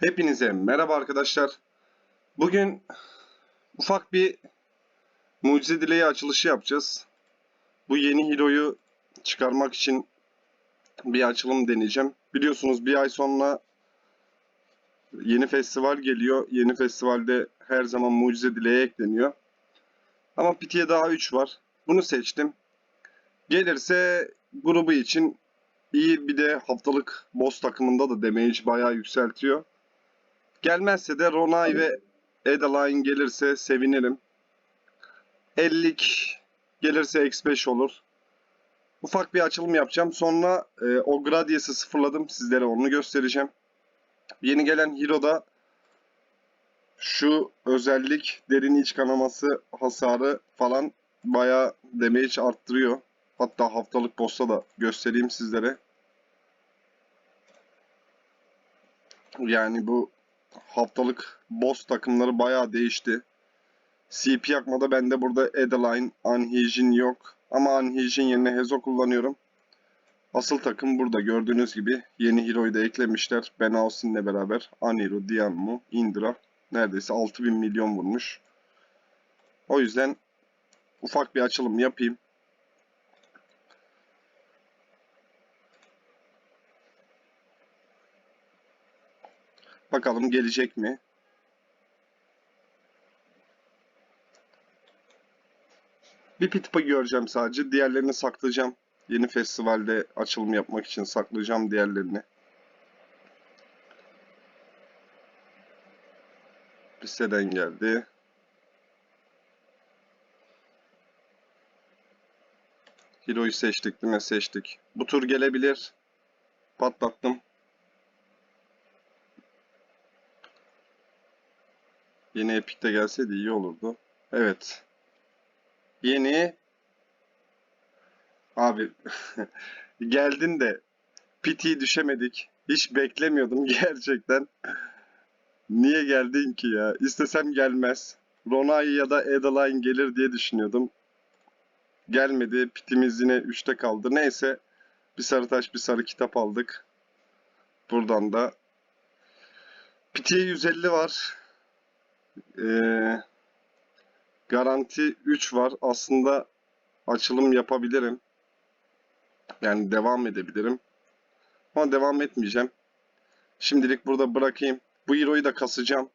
Hepinize merhaba arkadaşlar. Bugün ufak bir mucize dileği açılışı yapacağız. Bu yeni hero'yu çıkarmak için bir açılım deneyeceğim. Biliyorsunuz bir ay sonra yeni festival geliyor. Yeni festivalde her zaman mucize dileği ekleniyor. Ama PT'ye daha 3 var. Bunu seçtim. Gelirse grubu için iyi bir de haftalık boss takımında da damage bayağı yükseltiyor. Gelmezse de Ronay ve Edaline gelirse sevinirim. 50'lik gelirse X5 olur. Ufak bir açılım yapacağım. Sonra e, o Gradius'ı sıfırladım. Sizlere onu göstereceğim. Yeni gelen Hero'da şu özellik derin iç kanaması hasarı falan bayağı damage arttırıyor. Hatta haftalık boss'ta da göstereyim sizlere. Yani bu haftalık boss takımları bayağı değişti. CP yakmada bende burada Adeline, Anhijin yok. Ama Anhijin yerine Hezo kullanıyorum. Asıl takım burada gördüğünüz gibi yeni hero'yu da eklemişler. Ben Austin'le beraber Aniru, Dianmu, Indra neredeyse 6000 milyon vurmuş. O yüzden ufak bir açılım yapayım. Bakalım gelecek mi? Bir pitpa göreceğim sadece. Diğerlerini saklayacağım. Yeni festivalde açılım yapmak için saklayacağım diğerlerini. Liseden geldi. Hero'yu seçtik değil mi? Seçtik. Bu tur gelebilir. Patlattım. Yeni Epic de gelseydi iyi olurdu. Evet. Yeni Abi geldin de piti düşemedik. Hiç beklemiyordum gerçekten. Niye geldin ki ya? İstesem gelmez. Ronay ya da Adeline gelir diye düşünüyordum. Gelmedi. Pitimiz yine 3'te kaldı. Neyse. Bir sarı taş bir sarı kitap aldık. Buradan da. Pitiye 150 var. Ee, garanti 3 var. Aslında açılım yapabilirim. Yani devam edebilirim. Ama devam etmeyeceğim. Şimdilik burada bırakayım. Bu hero'yu da kasacağım.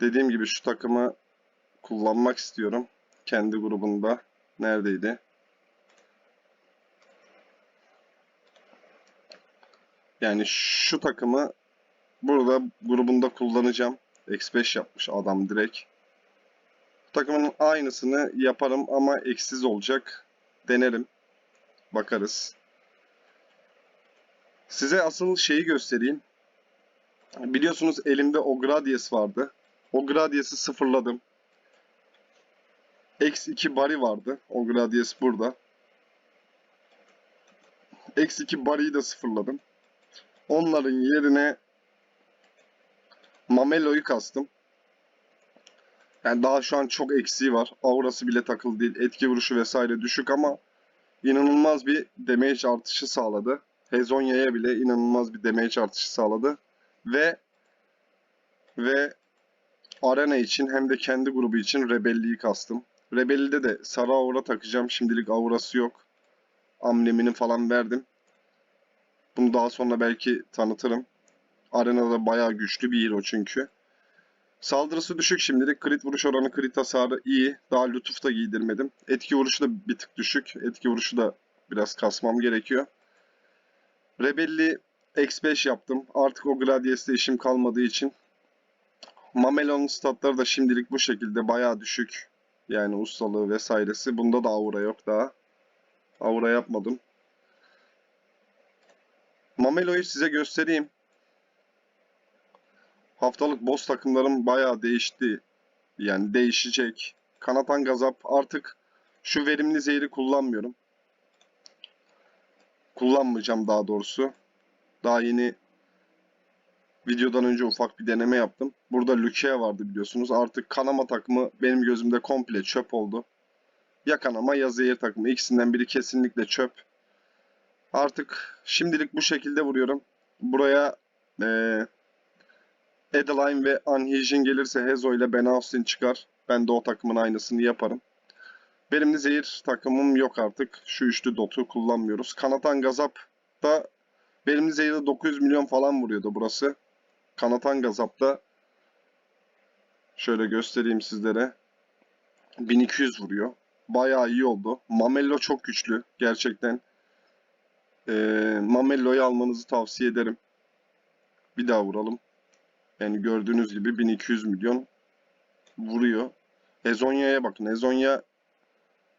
Dediğim gibi şu takımı kullanmak istiyorum. Kendi grubunda. Neredeydi? Yani şu takımı burada grubunda kullanacağım. X5 yapmış adam direkt. Takımın aynısını yaparım ama eksiz olacak. Denerim. Bakarız. Size asıl şeyi göstereyim. Biliyorsunuz elimde o Gradius vardı. O Gradius'ı sıfırladım. X2 bari vardı. O Gradius burada. X2 bariyi de sıfırladım. Onların yerine Mamelo'yu kastım. Yani daha şu an çok eksiği var. Aurası bile takılı değil. Etki vuruşu vesaire düşük ama inanılmaz bir damage artışı sağladı. Hezonya'ya bile inanılmaz bir damage artışı sağladı. Ve ve Arena için hem de kendi grubu için Rebelli'yi kastım. Rebelli'de de sarı aura takacağım. Şimdilik aurası yok. Amblemini falan verdim. Bunu daha sonra belki tanıtırım. Arenada bayağı güçlü bir hero çünkü. Saldırısı düşük şimdilik. Crit vuruş oranı, crit hasarı iyi. Daha lütuf da giydirmedim. Etki vuruşu da bir tık düşük. Etki vuruşu da biraz kasmam gerekiyor. Rebelli X5 yaptım. Artık o Gladius'te işim kalmadığı için. Mamelon statları da şimdilik bu şekilde bayağı düşük. Yani ustalığı vesairesi. Bunda da aura yok daha. Aura yapmadım. Mamelo'yu size göstereyim. Haftalık boss takımlarım bayağı değişti. Yani değişecek. Kanatan gazap artık şu verimli zehri kullanmıyorum. Kullanmayacağım daha doğrusu. Daha yeni videodan önce ufak bir deneme yaptım. Burada Lucia vardı biliyorsunuz. Artık kanama takımı benim gözümde komple çöp oldu. Ya kanama ya zehir takımı. İkisinden biri kesinlikle çöp. Artık şimdilik bu şekilde vuruyorum. Buraya ee, Adeline ve Unhinging gelirse Hezo ile Ben Austin çıkar. Ben de o takımın aynısını yaparım. De zehir takımım yok artık. Şu üçlü dotu kullanmıyoruz. Kanatan Gazap da benim zehirde 900 milyon falan vuruyordu burası. Kanatan Gazap da şöyle göstereyim sizlere. 1200 vuruyor. Bayağı iyi oldu. Mamello çok güçlü gerçekten. Ee, Mamello'yu almanızı tavsiye ederim. Bir daha vuralım. Yani gördüğünüz gibi 1200 milyon vuruyor. Ezonya'ya bakın. Ezonya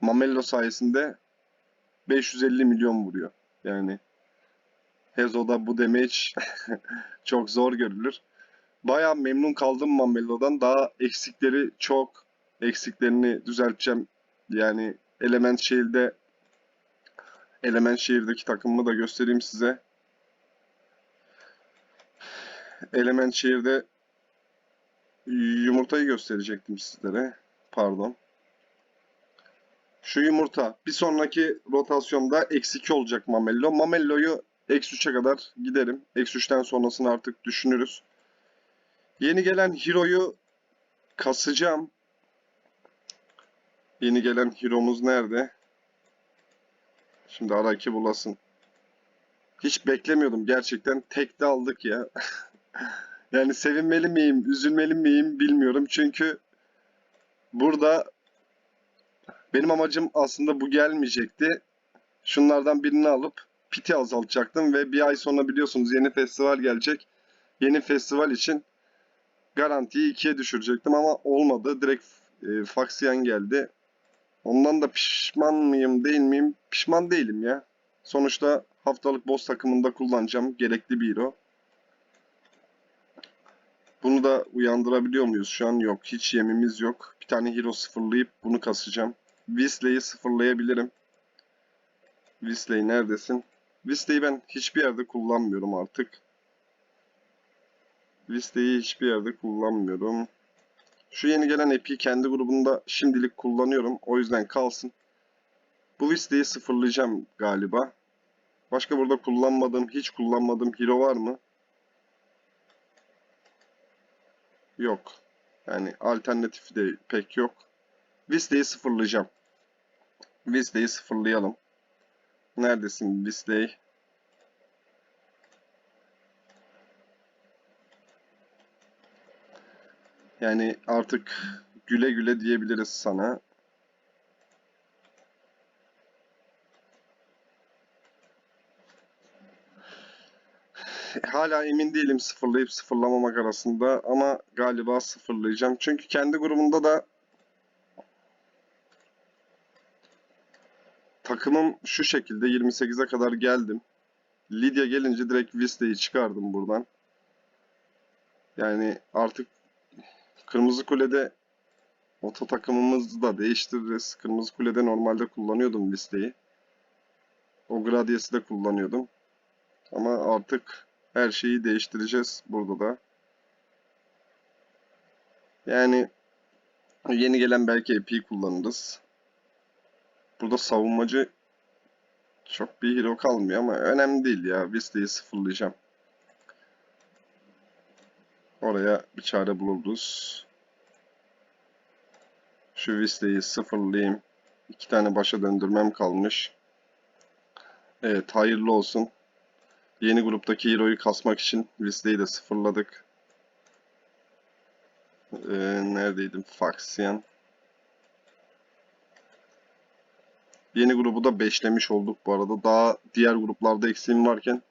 Mamello sayesinde 550 milyon vuruyor. Yani Hezo'da bu damage çok zor görülür. Bayağı memnun kaldım Mamello'dan. Daha eksikleri çok. Eksiklerini düzelteceğim. Yani Element Shield'de Element Shield'deki takımımı da göstereyim size. Element Shield'de yumurtayı gösterecektim sizlere. Pardon. Şu yumurta. Bir sonraki rotasyonda eksi 2 olacak Mamello. Mamello'yu eksi 3'e kadar giderim. Eksi 3'ten sonrasını artık düşünürüz. Yeni gelen Hero'yu kasacağım. Yeni gelen Hero'muz nerede? Şimdi Araki bulasın. Hiç beklemiyordum gerçekten. Tekte aldık ya. yani sevinmeli miyim, üzülmeli miyim bilmiyorum. Çünkü burada benim amacım aslında bu gelmeyecekti. Şunlardan birini alıp piti azaltacaktım ve bir ay sonra biliyorsunuz yeni festival gelecek. Yeni festival için garantiyi ikiye düşürecektim ama olmadı. Direkt e, Faxian geldi. Ondan da pişman mıyım değil miyim? Pişman değilim ya. Sonuçta haftalık boss takımında kullanacağım. Gerekli bir hero. Bunu da uyandırabiliyor muyuz? Şu an yok. Hiç yemimiz yok. Bir tane hero sıfırlayıp bunu kasacağım. Whistler'i sıfırlayabilirim. Whistler neredesin? Whistler'i ben hiçbir yerde kullanmıyorum artık. Whistler'i hiçbir yerde kullanmıyorum. Şu yeni gelen epi kendi grubunda şimdilik kullanıyorum. O yüzden kalsın. Bu listeyi sıfırlayacağım galiba. Başka burada kullanmadığım, hiç kullanmadığım hero var mı? Yok. Yani alternatifi de pek yok. Listeyi sıfırlayacağım. Listeyi sıfırlayalım. Neredesin Listeyi? Yani artık güle güle diyebiliriz sana. Hala emin değilim sıfırlayıp sıfırlamamak arasında ama galiba sıfırlayacağım. Çünkü kendi grubunda da takımım şu şekilde 28'e kadar geldim. Lydia gelince direkt Vista'yı çıkardım buradan. Yani artık Kırmızı Kule'de oto takımımızı da değiştiririz. Kırmızı Kule'de normalde kullanıyordum listeyi. O Gradius'ı da kullanıyordum. Ama artık her şeyi değiştireceğiz burada da. Yani yeni gelen belki EP'yi kullanırız. Burada savunmacı çok bir hero kalmıyor ama önemli değil ya. Vista'yı sıfırlayacağım. Oraya bir çare buluruz. Şu Vista'yı sıfırlayayım. İki tane başa döndürmem kalmış. Evet hayırlı olsun. Yeni gruptaki hero'yu kasmak için Vista'yı da sıfırladık. Ee, neredeydim? Faxian. Yeni grubu da 5'lemiş olduk bu arada. Daha diğer gruplarda eksiğim varken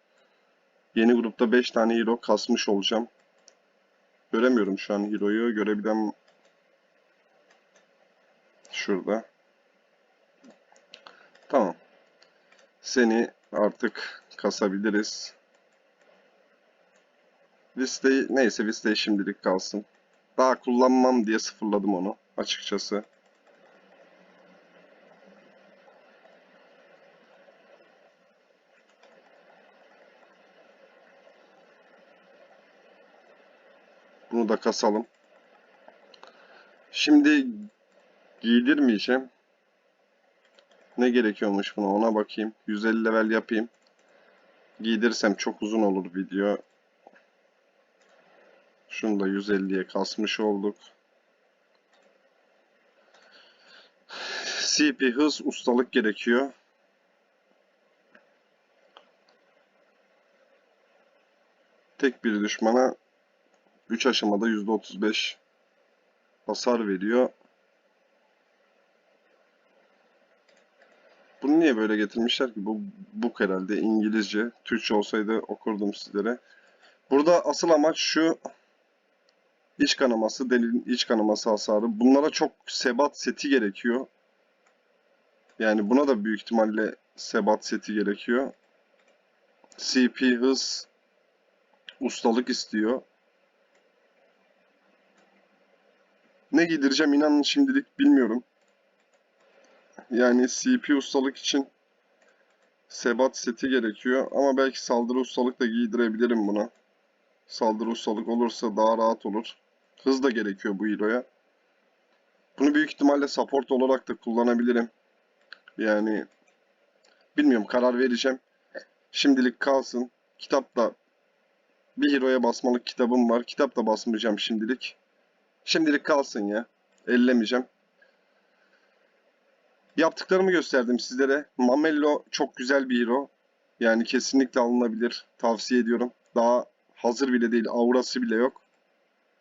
yeni grupta 5 tane hero kasmış olacağım. Göremiyorum şu an hero'yu. Görebilen şurada. Tamam. Seni artık kasabiliriz. Listeyi neyse listeyi şimdilik kalsın. Daha kullanmam diye sıfırladım onu açıkçası. Bunu da kasalım. Şimdi giydirmeyeceğim. Ne gerekiyormuş buna ona bakayım. 150 level yapayım. Giydirsem çok uzun olur video. Şunu da 150'ye kasmış olduk. CP hız ustalık gerekiyor. Tek bir düşmana 3 aşamada %35 hasar veriyor. Bunu niye böyle getirmişler ki? Bu book herhalde İngilizce. Türkçe olsaydı okurdum sizlere. Burada asıl amaç şu iç kanaması, delinin iç kanaması hasarı. Bunlara çok sebat seti gerekiyor. Yani buna da büyük ihtimalle sebat seti gerekiyor. CP hız ustalık istiyor. Ne giydireceğim inanın şimdilik bilmiyorum. Yani CP ustalık için sebat seti gerekiyor. Ama belki saldırı ustalık da giydirebilirim buna. Saldırı ustalık olursa daha rahat olur. Hız da gerekiyor bu hero'ya. Bunu büyük ihtimalle support olarak da kullanabilirim. Yani bilmiyorum karar vereceğim. Şimdilik kalsın. Kitapta bir hero'ya basmalık kitabım var. Kitap da basmayacağım şimdilik. Şimdilik kalsın ya. Ellemeyeceğim. Yaptıklarımı gösterdim sizlere. Mamello çok güzel bir hero. Yani kesinlikle alınabilir. Tavsiye ediyorum. Daha hazır bile değil. Aurası bile yok.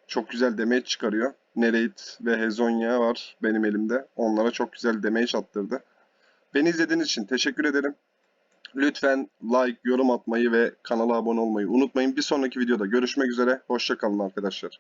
Çok güzel damage çıkarıyor. Nerate ve Hezonya var benim elimde. Onlara çok güzel damage attırdı. Beni izlediğiniz için teşekkür ederim. Lütfen like, yorum atmayı ve kanala abone olmayı unutmayın. Bir sonraki videoda görüşmek üzere. Hoşçakalın arkadaşlar.